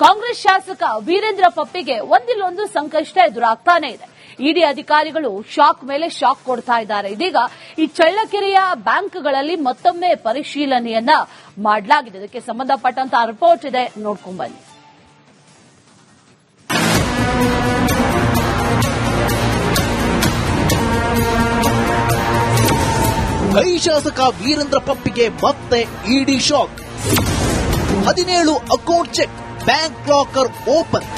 ಕಾಂಗ್ರೆಸ್ ಶಾಸಕ ವೀರೇಂದ್ರ ಪಪ್ಪಿಗೆ ಒಂದಿಲ್ಲೊಂದು ಸಂಕಷ್ಟ ಎದುರಾಗ್ತಾನೆ ಇದೆ. ಇಡಿ ಅಧಿಕಾರಿಗಳು ಶಾಕ್ ಮೇಲೆ ಶಾಕ್ ಕೊಡ್ತಾ ಇದ್ದಾರೆ. ಇದೀಗ ಈ ಚಳ್ಳಕೆರೆಯ ಬ್ಯಾಂಕ್ಗಳಲ್ಲಿ ಮತ್ತೊಮ್ಮೆ ಪರಿಶೀಲನೆಯನ್ನ ಮಾಡಲಾಗಿದೆ. ಇದಕ್ಕೆ ಸಂಬಂಧಪಟ್ಟಂತಹ ರಿಪೋರ್ಟ್ ಇದೆ. ನೋಡ್ಕೊಂಡ್ ಬನ್ನಿ. ಕೈ ಶಾಸಕ ವೀರೇಂದ್ರ ಪಪ್ಪಿಗೆ ಮತ್ತೆ ಇಡಿ ಶಾಕ್. ಹದಿನೇಳು account check. Bank locker open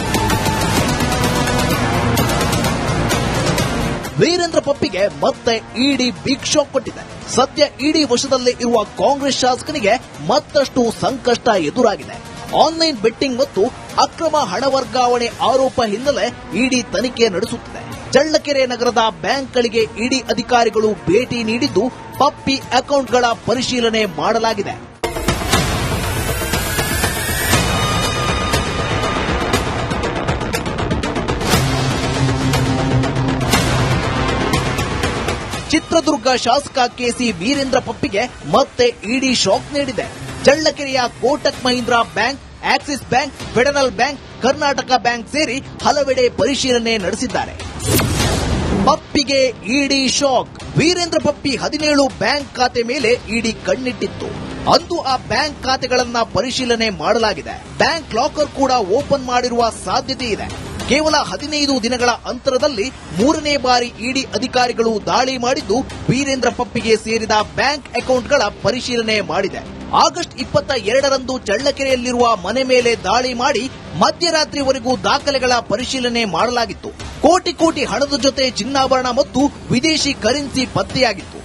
Virendra ಪಪ್ಪಿಗೆ ಮತ್ತೆ ಇಡಿ ಬಿಗ್ ಶಾಕ್ ಕೊಟ್ಟಿದೆ. ಸದ್ಯ ಇಡಿ ವಶದಲ್ಲಿ ಇರುವ ಕಾಂಗ್ರೆಸ್ ಶಾಸಕನಿಗೆ ಮತ್ತಷ್ಟು ಸಂಕಷ್ಟ ಎದುರಾಗಿದೆ. ಆನ್ಲೈನ್ ಬೆಟ್ಟಿಂಗ್ ಮತ್ತು ಅಕ್ರಮ ಹಣ ವರ್ಗಾವಣೆ ಆರೋಪ ಹಿನ್ನೆಲೆ ಇಡಿ ತನಿಖೆ ನಡೆಸುತ್ತಿದೆ. ಚಳ್ಳಕೆರೆ ನಗರದ ಬ್ಯಾಂಕ್ಗಳಿಗೆ ಇಡಿ ಅಧಿಕಾರಿಗಳು ಭೇಟಿ ನೀಡಿದ್ದು ಪಪ್ಪಿ ಅಕೌಂಟ್ಗಳ ಪರಿಶೀಲನೆ ಮಾಡಲಾಗಿದೆ. ಚಿತ್ರದುರ್ಗ ಶಾಸಕ ಕೆಸಿ ವೀರೇಂದ್ರ ಪಪ್ಪಿಗೆ ಮತ್ತೆ ಇಡಿ ಶಾಕ್ ನೀಡಿದೆ. ಚಳ್ಳಕೆರೆಯ Kotak Mahindra bank, Axis bank, Federal bank, Karnataka bank ಸೇರಿ ಹಲವೆಡೆ ಪರಿಶೀಲನೆ ನಡೆಸಿದ್ದಾರೆ. ಪಪ್ಪಿಗೆ ಇಡಿ ಶಾಕ್. ವೀರೇಂದ್ರ ಪಪ್ಪಿ ಹದಿನೇಳು ಬ್ಯಾಂಕ್ ಖಾತೆ ಮೇಲೆ ಇಡಿ ಕಣ್ಣಿಟ್ಟಿತ್ತು. ಅಂದು ಆ ಬ್ಯಾಂಕ್ ಖಾತೆಗಳನ್ನ ಪರಿಶೀಲನೆ ಮಾಡಲಾಗಿದೆ. ಬ್ಯಾಂಕ್ ಲಾಕರ್ ಕೂಡ ಓಪನ್ ಮಾಡಿರುವ ಸಾಧ್ಯತೆ ಇದೆ. ಕೇವಲ ಹದಿನೈದು ದಿನಗಳ ಅಂತರದಲ್ಲಿ ಮೂರನೇ ಬಾರಿ ಇಡಿ ಅಧಿಕಾರಿಗಳು ದಾಳಿ ಮಾಡಿದ್ದು ವೀರೇಂದ್ರ ಪಪ್ಪಿಗೆ ಸೇರಿದ ಬ್ಯಾಂಕ್ ಅಕೌಂಟ್ಗಳ ಪರಿಶೀಲನೆ ಮಾಡಿದೆ. ಆಗಸ್ಟ್ ಇಪ್ಪತ್ತ ಎರಡರಂದು ಚಳ್ಳಕೆರೆಯಲ್ಲಿರುವ ಮನೆ ಮೇಲೆ ದಾಳಿ ಮಾಡಿ ಮಧ್ಯರಾತ್ರಿವರೆಗೂ ದಾಖಲೆಗಳ ಪರಿಶೀಲನೆ ಮಾಡಲಾಗಿತ್ತು. ಕೋಟಿ ಕೋಟಿ ಹಣದ ಜೊತೆ ಚಿನ್ನಾಭರಣ ಮತ್ತು ವಿದೇಶಿ ಕರೆನ್ಸಿ ಪತ್ತೆಯಾಗಿತ್ತು.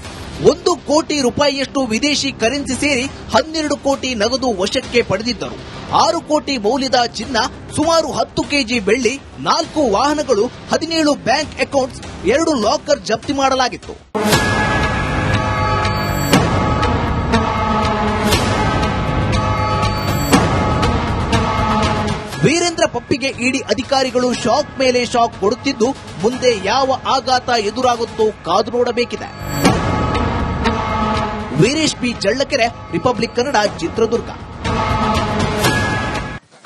ಒಂದು ಕೋಟಿ ರೂಪಾಯಿಯಷ್ಟು ವಿದೇಶಿ ಕರೆನ್ಸಿ ಸೇರಿ ಹನ್ನೆರಡು ಕೋಟಿ ನಗದು ವಶಕ್ಕೆ ಪಡೆದಿದ್ದರು. ಆರು ಕೋಟಿ ಮೌಲ್ಯದ ಚಿನ್ನ, ಸುಮಾರು ಹತ್ತು ಕೆಜಿ ಬೆಳ್ಳಿ, ನಾಲ್ಕು ವಾಹನಗಳು, ಹದಿನೇಳು ಬ್ಯಾಂಕ್ ಅಕೌಂಟ್ಸ್, ಎರಡು ಲಾಕರ್ ಜಪ್ತಿ ಮಾಡಲಾಗಿತ್ತು. ವೀರೇಂದ್ರ ಪಪ್ಪಿಗೆ ಇಡಿ ಅಧಿಕಾರಿಗಳು ಶಾಕ್ ಮೇಲೆ ಶಾಕ್ ಕೊಡುತ್ತಿದ್ದು, ಮುಂದೆ ಯಾವ ಆಘಾತ ಎದುರಾಗುತ್ತೋ ಕಾದು ನೋಡಬೇಕಿದೆ. ವೀರೇಶ್ ಪಿ. ಚಳ್ಳಕೆರೆ, ರಿಪಬ್ಲಿಕ್ ಕನ್ನಡ, ಚಿತ್ರದುರ್ಗ.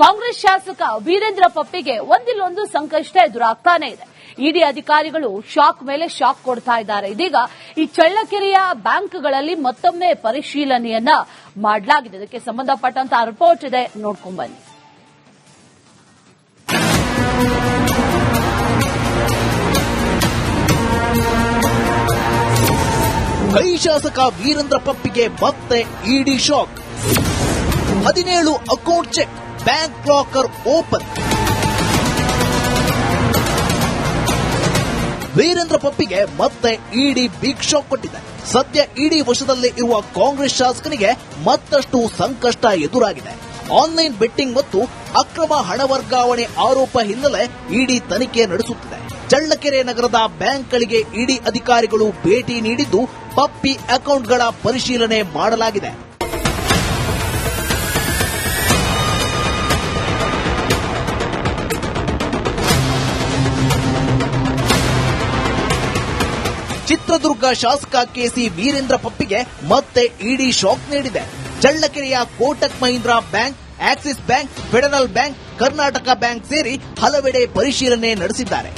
ಕಾಂಗ್ರೆಸ್ ಶಾಸಕ ವೀರೇಂದ್ರ ಪಪ್ಪಿಗೆ ಒಂದಿಲ್ಲೊಂದು ಸಂಕಷ್ಟ ಎದುರಾಗ್ತಾನೆ ಇದೆ. ಇಡಿ ಅಧಿಕಾರಿಗಳು ಶಾಕ್ ಮೇಲೆ ಶಾಕ್ ಕೊಡ್ತಾ ಇದ್ದಾರೆ. ಇದೀಗ ಈ ಚಳ್ಳಕೆರೆಯ ಬ್ಯಾಂಕ್ಗಳಲ್ಲಿ ಮತ್ತೊಮ್ಮೆ ಪರಿಶೀಲನೆಯನ್ನ ಮಾಡಲಾಗಿದೆ. ಇದಕ್ಕೆ ಸಂಬಂಧಪಟ್ಟಂತಹ ರಿಪೋರ್ಟ್ ಇದೆ. ನೋಡ್ಕೊಂಡ್ ಬನ್ನಿ. ಕೈ ಶಾಸಕ ವೀರೇಂದ್ರ ಪಪ್ಪಿಗೆ ಮತ್ತೆ ಇಡಿ ಶಾಕ್. ಹದಿನೇಳು account check. Bank locker open Virendra ಪಪ್ಪಿಗೆ ಮತ್ತೆ ಇಡಿ ಬಿಗ್ ಶಾಕ್ ಕೊಟ್ಟಿದೆ. ಸದ್ಯ ಇಡಿ ವಶದಲ್ಲಿ ಇರುವ ಕಾಂಗ್ರೆಸ್ ಶಾಸಕನಿಗೆ ಮತ್ತಷ್ಟು ಸಂಕಷ್ಟ ಎದುರಾಗಿದೆ. ಆನ್ಲೈನ್ ಬೆಟ್ಟಿಂಗ್ ಮತ್ತು ಅಕ್ರಮ ಹಣ ವರ್ಗಾವಣೆ ಆರೋಪ ಹಿನ್ನೆಲೆ ಇಡಿ ತನಿಖೆ ನಡೆಸುತ್ತಿದೆ. ಚಳ್ಳಕೆರೆ ನಗರದ ಬ್ಯಾಂಕ್ಗಳಿಗೆ ಇಡಿ ಅಧಿಕಾರಿಗಳು ಭೇಟಿ ನೀಡಿದ್ದು ಪಪ್ಪಿ ಅಕೌಂಟ್ಗಳ ಪರಿಶೀಲನೆ ಮಾಡಲಾಗಿದೆ. ಚಿತ್ರದುರ್ಗ ಶಾಸಕ ಕೆಸಿ ವೀರೇಂದ್ರ ಪಪ್ಪಿಗೆ ಮತ್ತೆ ಇಡಿ ಶಾಕ್ ನೀಡಿದೆ. ಚಳ್ಳಕೆರೆಯ Kotak Mahindra bank, Axis bank, Federal bank, Karnataka bank ಸೇರಿ ಹಲವೆಡೆ ಪರಿಶೀಲನೆ ನಡೆಸಿದ್ದಾರೆ.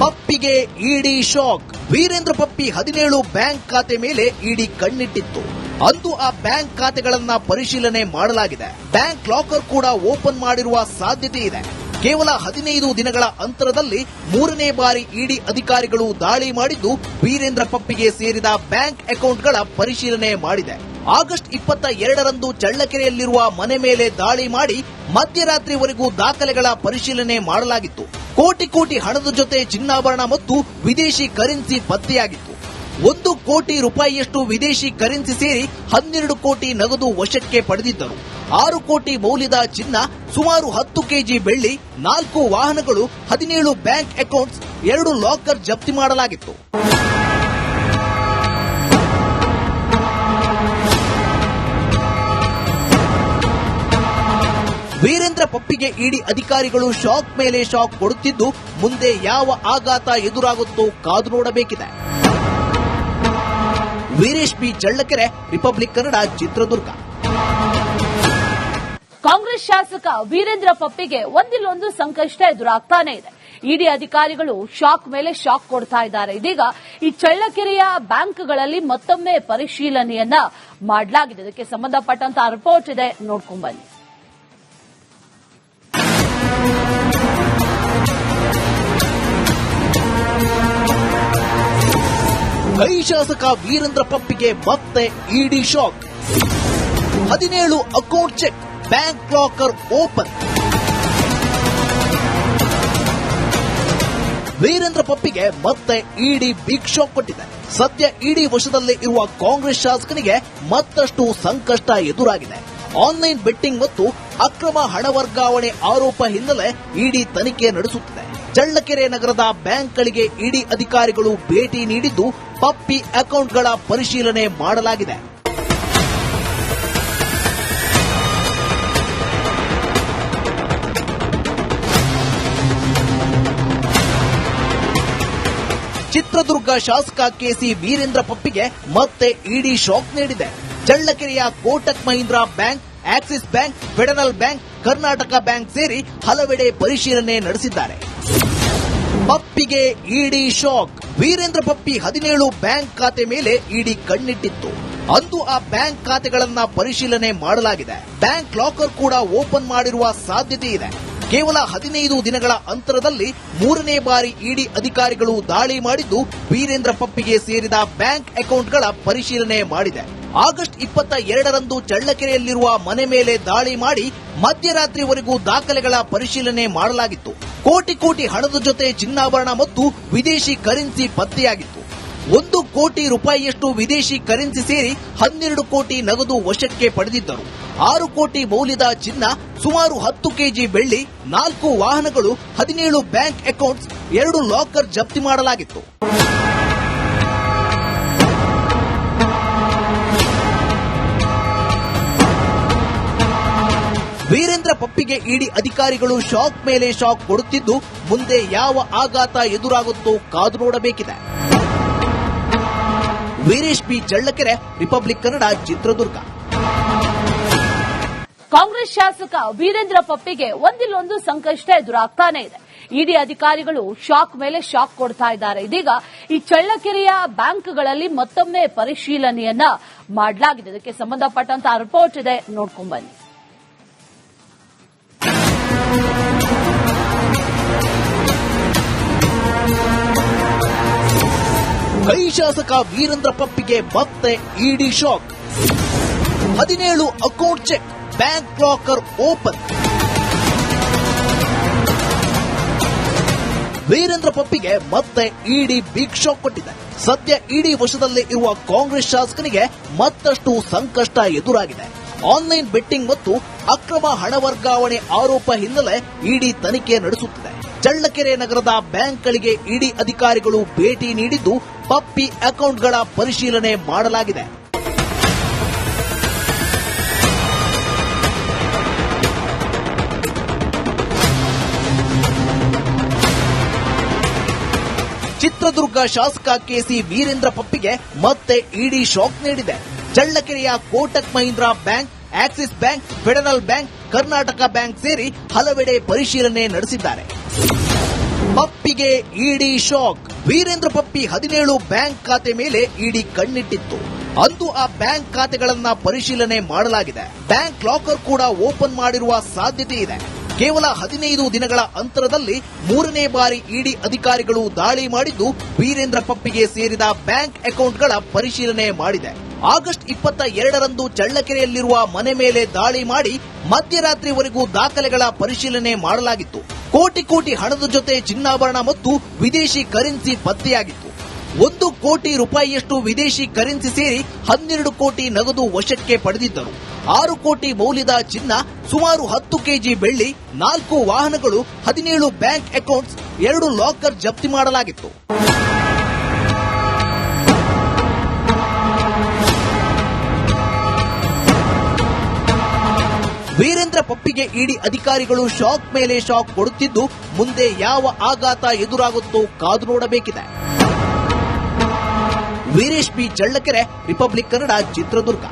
ಪಪ್ಪಿಗೆ ಇಡಿ ಶಾಕ್. ವೀರೇಂದ್ರ ಪಪ್ಪಿ ಹದಿನೇಳು ಬ್ಯಾಂಕ್ ಖಾತೆ ಮೇಲೆ ಇಡಿ ಕಣ್ಣಿಟ್ಟಿತ್ತು. ಅಂದು ಆ ಬ್ಯಾಂಕ್ ಖಾತೆಗಳನ್ನ ಪರಿಶೀಲನೆ ಮಾಡಲಾಗಿದೆ. ಬ್ಯಾಂಕ್ ಲಾಕರ್ ಕೂಡ ಓಪನ್ ಮಾಡಿರುವ ಸಾಧ್ಯತೆ ಇದೆ. ಕೇವಲ ಹದಿನೈದು ದಿನಗಳ ಅಂತರದಲ್ಲಿ ಮೂರನೇ ಬಾರಿ ಇಡಿ ಅಧಿಕಾರಿಗಳು ದಾಳಿ ಮಾಡಿದ್ದು ವೀರೇಂದ್ರ ಪಪ್ಪಿಗೆ ಸೇರಿದ ಬ್ಯಾಂಕ್ ಅಕೌಂಟ್ಗಳ ಪರಿಶೀಲನೆ ಮಾಡಿದೆ. ಆಗಸ್ಟ್ ಇಪ್ಪತ್ತ ಎರಡರಂದು ಚಳ್ಳಕೆರೆಯಲ್ಲಿರುವ ಮನೆ ಮೇಲೆ ದಾಳಿ ಮಾಡಿ ಮಧ್ಯರಾತ್ರಿವರೆಗೂ ದಾಖಲೆಗಳ ಪರಿಶೀಲನೆ ಮಾಡಲಾಗಿತ್ತು. ಕೋಟಿ ಕೋಟಿ ಹಣದ ಜೊತೆ ಚಿನ್ನಾಭರಣ ಮತ್ತು ವಿದೇಶಿ ಕರೆನ್ಸಿ ಪತ್ತೆಯಾಗಿತ್ತು. ಒಂದು ಕೋಟಿ ರೂಪಾಯಿಯಷ್ಟು ವಿದೇಶಿ ಕರೆನ್ಸಿ ಸೇರಿ ಹನ್ನೆರಡು ಕೋಟಿ ನಗದು ವಶಕ್ಕೆ ಪಡೆದಿದ್ದರು. ಆರು ಕೋಟಿ ಮೌಲ್ಯದ ಚಿನ್ನ, ಸುಮಾರು ಹತ್ತು ಕೆಜಿ ಬೆಳ್ಳಿ, ನಾಲ್ಕು ವಾಹನಗಳು, ಹದಿನೇಳು ಬ್ಯಾಂಕ್ ಅಕೌಂಟ್ಸ್, ಎರಡು ಲಾಕರ್ ಜಪ್ತಿ ಮಾಡಲಾಗಿತ್ತು. ವೀರೇಂದ್ರ ಪಪ್ಪಿಗೆ ಇಡಿ ಅಧಿಕಾರಿಗಳು ಶಾಕ್ ಮೇಲೆ ಶಾಕ್ ಕೊಡುತ್ತಿದ್ದು, ಮುಂದೆ ಯಾವ ಆಘಾತ ಎದುರಾಗುತ್ತೋ ಕಾದು ನೋಡಬೇಕಿದೆ. ವೀರೇಶ್ ಪಿ. ಚಳ್ಳಕೆರೆ, ರಿಪಬ್ಲಿಕ್ ಕನ್ನಡ, ಚಿತ್ರದುರ್ಗ. ಕಾಂಗ್ರೆಸ್ ಶಾಸಕ ವೀರೇಂದ್ರ ಪಪ್ಪಿಗೆ ಒಂದಿಲ್ಲೊಂದು ಸಂಕಷ್ಟ ಎದುರಾಗ್ತಾನೆ ಇದೆ. ಇಡಿ ಅಧಿಕಾರಿಗಳು ಶಾಕ್ ಮೇಲೆ ಶಾಕ್ ಕೊಡ್ತಾ ಇದ್ದಾರೆ. ಇದೀಗ ಈ ಚಳ್ಳಕೆರೆಯ ಬ್ಯಾಂಕ್ಗಳಲ್ಲಿ ಮತ್ತೊಮ್ಮೆ ಪರಿಶೀಲನೆಯನ್ನ ಮಾಡಲಾಗಿದೆ. ಇದಕ್ಕೆ ಸಂಬಂಧಪಟ್ಟಂತಹ ರಿಪೋರ್ಟ್ ಇದೆ. ನೋಡ್ಕೊಂಡ್ ಬನ್ನಿ. ಕೈ ಶಾಸಕ ವೀರೇಂದ್ರ ಪಪ್ಪಿಗೆ ಮತ್ತೆ ಇಡಿ ಶಾಕ್. ಹದಿನೇಳು account check. Bank locker open Virendra ಪಪ್ಪಿಗೆ ಮತ್ತೆ ಇಡಿ ಬಿಗ್ ಶಾಕ್ ಕೊಟ್ಟಿದೆ. ಸದ್ಯ ಇಡಿ ವಶದಲ್ಲಿ ಇರುವ ಕಾಂಗ್ರೆಸ್ ಶಾಸಕನಿಗೆ ಮತ್ತಷ್ಟು ಸಂಕಷ್ಟ ಎದುರಾಗಿದೆ. ಆನ್ಲೈನ್ ಬೆಟ್ಟಿಂಗ್ ಮತ್ತು ಅಕ್ರಮ ಹಣ ವರ್ಗಾವಣೆ ಆರೋಪ ಹಿನ್ನೆಲೆ ಇಡಿ ತನಿಖೆ ನಡೆಸುತ್ತಿದೆ. ಚಳ್ಳಕೆರೆ ನಗರದ ಬ್ಯಾಂಕ್ಗಳಿಗೆ ಇಡಿ ಅಧಿಕಾರಿಗಳು ಭೇಟಿ ನೀಡಿದ್ದು ಪಪ್ಪಿ ಅಕೌಂಟ್ಗಳ ಪರಿಶೀಲನೆ ಮಾಡಲಾಗಿದೆ. ಚಿತ್ರದುರ್ಗ ಶಾಸಕ ಕೆಸಿ ವೀರೇಂದ್ರ ಪಪ್ಪಿಗೆ ಮತ್ತೆ ಇಡಿ ಶಾಕ್ ನೀಡಿದೆ. ಚಳ್ಳಕೆರೆಯ Kotak Mahindra bank, Axis bank, Federal bank, Karnataka bank ಸೇರಿ ಹಲವೆಡೆ ಪರಿಶೀಲನೆ ನಡೆಸಿದ್ದಾರೆ. ಪಪ್ಪಿಗೆ ಇಡಿ ಶಾಕ್. ವೀರೇಂದ್ರ ಪಪ್ಪಿ ಹದಿನೇಳು ಬ್ಯಾಂಕ್ ಖಾತೆ ಮೇಲೆ ಇಡಿ ಕಣ್ಣಿಟ್ಟಿತ್ತು. ಅಂದು ಆ ಬ್ಯಾಂಕ್ ಖಾತೆಗಳನ್ನ ಪರಿಶೀಲನೆ ಮಾಡಲಾಗಿದೆ. ಬ್ಯಾಂಕ್ ಲಾಕರ್ ಕೂಡ ಓಪನ್ ಮಾಡಿರುವ ಸಾಧ್ಯತೆ ಇದೆ. ಕೇವಲ ಹದಿನೈದು ದಿನಗಳ ಅಂತರದಲ್ಲಿ ಮೂರನೇ ಬಾರಿ ಇಡಿ ಅಧಿಕಾರಿಗಳು ದಾಳಿ ಮಾಡಿದ್ದು ವೀರೇಂದ್ರ ಪಪ್ಪಿಗೆ ಸೇರಿದ ಬ್ಯಾಂಕ್ ಅಕೌಂಟ್ಗಳ ಪರಿಶೀಲನೆ ಮಾಡಿದೆ. ಆಗಸ್ಟ್ ಇಪ್ಪತ್ತ ಎರಡರಂದು ಚಳ್ಳಕೆರೆಯಲ್ಲಿರುವ ಮನೆ ಮೇಲೆ ದಾಳಿ ಮಾಡಿ ಮಧ್ಯರಾತ್ರಿವರೆಗೂ ದಾಖಲೆಗಳ ಪರಿಶೀಲನೆ ಮಾಡಲಾಗಿತ್ತು. ಕೋಟಿ ಕೋಟಿ ಹಣದ ಜೊತೆ ಚಿನ್ನಾಭರಣ ಮತ್ತು ವಿದೇಶಿ ಕರೆನ್ಸಿ ಪತ್ತೆಯಾಗಿತ್ತು. ಒಂದು ಕೋಟಿ ರೂಪಾಯಿಯಷ್ಟು ವಿದೇಶಿ ಕರೆನ್ಸಿ ಸೇರಿ ಹನ್ನೆರಡು ಕೋಟಿ ನಗದು ವಶಕ್ಕೆ ಪಡೆದಿದ್ದರು. ಆರು ಕೋಟಿ ಮೌಲ್ಯದ ಚಿನ್ನ, ಸುಮಾರು ಹತ್ತು ಕೆಜಿ ಬೆಳ್ಳಿ, ನಾಲ್ಕು ವಾಹನಗಳು, ಹದಿನೇಳು ಬ್ಯಾಂಕ್ ಅಕೌಂಟ್ಸ್, ಎರಡು ಲಾಕರ್ ಜಪ್ತಿ ಮಾಡಲಾಗಿತ್ತು. ವೀರೇಂದ್ರ ಪಪ್ಪಿಗೆ ಇಡಿ ಅಧಿಕಾರಿಗಳು ಶಾಕ್ ಮೇಲೆ ಶಾಕ್ ಕೊಡುತ್ತಿದ್ದು, ಮುಂದೆ ಯಾವ ಆಘಾತ ಎದುರಾಗುತ್ತೋ ಕಾದು ನೋಡಬೇಕಿದೆ. ವೀರೇಶ್ ಪಿ. ಚಳ್ಳಕೆರೆ, ರಿಪಬ್ಲಿಕ್ ಕನ್ನಡ, ಚಿತ್ರದುರ್ಗ. ಕಾಂಗ್ರೆಸ್ ಶಾಸಕ ವೀರೇಂದ್ರ ಪಪ್ಪಿಗೆ ಒಂದಿಲ್ಲೊಂದು ಸಂಕಷ್ಟ ಎದುರಾಗ್ತಾನೆ ಇದೆ. ಇಡಿ ಅಧಿಕಾರಿಗಳು ಶಾಕ್ ಮೇಲೆ ಶಾಕ್ ಕೊಡ್ತಾ ಇದ್ದಾರೆ. ಇದೀಗ ಈ ಚಳ್ಳಕೆರೆಯ ಬ್ಯಾಂಕ್ಗಳಲ್ಲಿ ಮತ್ತೊಮ್ಮೆ ಪರಿಶೀಲನೆಯನ್ನ ಮಾಡಲಾಗಿದೆ. ಇದಕ್ಕೆ ಸಂಬಂಧಪಟ್ಟಂತ ರಿಪೋರ್ಟ್ ಇದೆ. ನೋಡ್ಕೊಂಡ್ ಬನ್ನಿ. ಕೈ ಶಾಸಕ ವೀರೇಂದ್ರ ಪಪ್ಪಿಗೆ ಮತ್ತೆ ಇಡಿ ಶಾಕ್. ಹದಿನೇಳು account check. Bank locker open Virendra ಪಪ್ಪಿಗೆ ಮತ್ತೆ ಇಡಿ ಬಿಗ್ ಶಾಕ್ ಕೊಟ್ಟಿದೆ. ಸದ್ಯ ಇಡಿ ವಶದಲ್ಲಿ ಇರುವ ಕಾಂಗ್ರೆಸ್ ಶಾಸಕನಿಗೆ ಮತ್ತಷ್ಟು ಸಂಕಷ್ಟ ಎದುರಾಗಿದೆ. ಆನ್ಲೈನ್ ಬೆಟ್ಟಿಂಗ್ ಮತ್ತು ಅಕ್ರಮ ಹಣ ವರ್ಗಾವಣೆ ಆರೋಪ ಹಿನ್ನೆಲೆ ಇಡಿ ತನಿಖೆ ನಡೆಸುತ್ತಿದೆ. ಚಳ್ಳಕೆರೆ ನಗರದ ಬ್ಯಾಂಕ್ಗಳಿಗೆ ಇಡಿ ಅಧಿಕಾರಿಗಳು ಭೇಟಿ ನೀಡಿದ್ದು, ಪಪ್ಪಿ ಅಕೌಂಟ್ಗಳ ಪರಿಶೀಲನೆ ಮಾಡಲಾಗಿದೆ. ಚಿತ್ರದುರ್ಗ ಶಾಸಕ ಕೆಸಿ ವೀರೇಂದ್ರ ಪಪ್ಪಿಗೆ ಮತ್ತೆ ಇಡಿ ಶಾಕ್ ನೀಡಿದೆ. ಚಳ್ಳಕೆರೆಯ Kotak Mahindra bank, Axis bank, Federal bank, Karnataka bank ಸೇರಿ ಹಲವೆಡೆ ಪರಿಶೀಲನೆ ನಡೆಸಿದ್ದಾರೆ. ಪಪ್ಪಿಗೆ ಇಡಿ ಶಾಕ್. ವೀರೇಂದ್ರ ಪಪ್ಪಿ ಹದಿನೇಳು ಬ್ಯಾಂಕ್ ಖಾತೆ ಮೇಲೆ ಇಡಿ ಕಣ್ಣಿಟ್ಟಿತ್ತು. ಅಂದು ಆ ಬ್ಯಾಂಕ್ ಖಾತೆಗಳನ್ನ ಪರಿಶೀಲನೆ ಮಾಡಲಾಗಿದೆ. ಬ್ಯಾಂಕ್ ಲಾಕರ್ ಕೂಡ ಓಪನ್ ಮಾಡಿರುವ ಸಾಧ್ಯತೆ ಇದೆ. ಕೇವಲ ಹದಿನೈದು ದಿನಗಳ ಅಂತರದಲ್ಲಿ ಮೂರನೇ ಬಾರಿ ಇಡಿ ಅಧಿಕಾರಿಗಳು ದಾಳಿ ಮಾಡಿದ್ದು ವೀರೇಂದ್ರ ಪಪ್ಪಿಗೆ ಸೇರಿದ ಬ್ಯಾಂಕ್ ಅಕೌಂಟ್ಗಳ ಪರಿಶೀಲನೆ ಮಾಡಿದೆ. ಆಗಸ್ಟ್ ಇಪ್ಪತ್ತ ಎರಡರಂದು ಚಳ್ಳಕೆರೆಯಲ್ಲಿರುವ ಮನೆ ಮೇಲೆ ದಾಳಿ ಮಾಡಿ ಮಧ್ಯರಾತ್ರಿವರೆಗೂ ದಾಖಲೆಗಳ ಪರಿಶೀಲನೆ ಮಾಡಲಾಗಿತ್ತು. ಕೋಟಿ ಕೋಟಿ ಹಣದ ಜೊತೆ ಚಿನ್ನಾಭರಣ ಮತ್ತು ವಿದೇಶಿ ಕರೆನ್ಸಿ ಪತ್ತೆಯಾಗಿತ್ತು. ಒಂದು ಕೋಟಿ ರೂಪಾಯಿಯಷ್ಟು ವಿದೇಶಿ ಕರೆನ್ಸಿ ಸೇರಿ ಹನ್ನೆರಡು ಕೋಟಿ ನಗದು ವಶಕ್ಕೆ ಪಡೆದಿದ್ದರು. ಆರು ಕೋಟಿ ಮೌಲ್ಯದ ಚಿನ್ನ, ಸುಮಾರು ಹತ್ತು ಕೆಜಿ ಬೆಳ್ಳಿ, ನಾಲ್ಕು ವಾಹನಗಳು, ಹದಿನೇಳು ಬ್ಯಾಂಕ್ ಅಕೌಂಟ್ಸ್, ಎರಡು ಲಾಕರ್ ಜಪ್ತಿ ಮಾಡಲಾಗಿತ್ತು. ವೀರೇಂದ್ರ ಪಪ್ಪಿಗೆ ಇಡಿ ಅಧಿಕಾರಿಗಳು ಶಾಕ್ ಮೇಲೆ ಶಾಕ್ ಕೊಡುತ್ತಿದ್ದು, ಮುಂದೆ ಯಾವ ಆಘಾತ ಎದುರಾಗುತ್ತೋ ಕಾದು ನೋಡಬೇಕಿದೆ. Veeresh P Challakere Republic Kannada Chitradurga.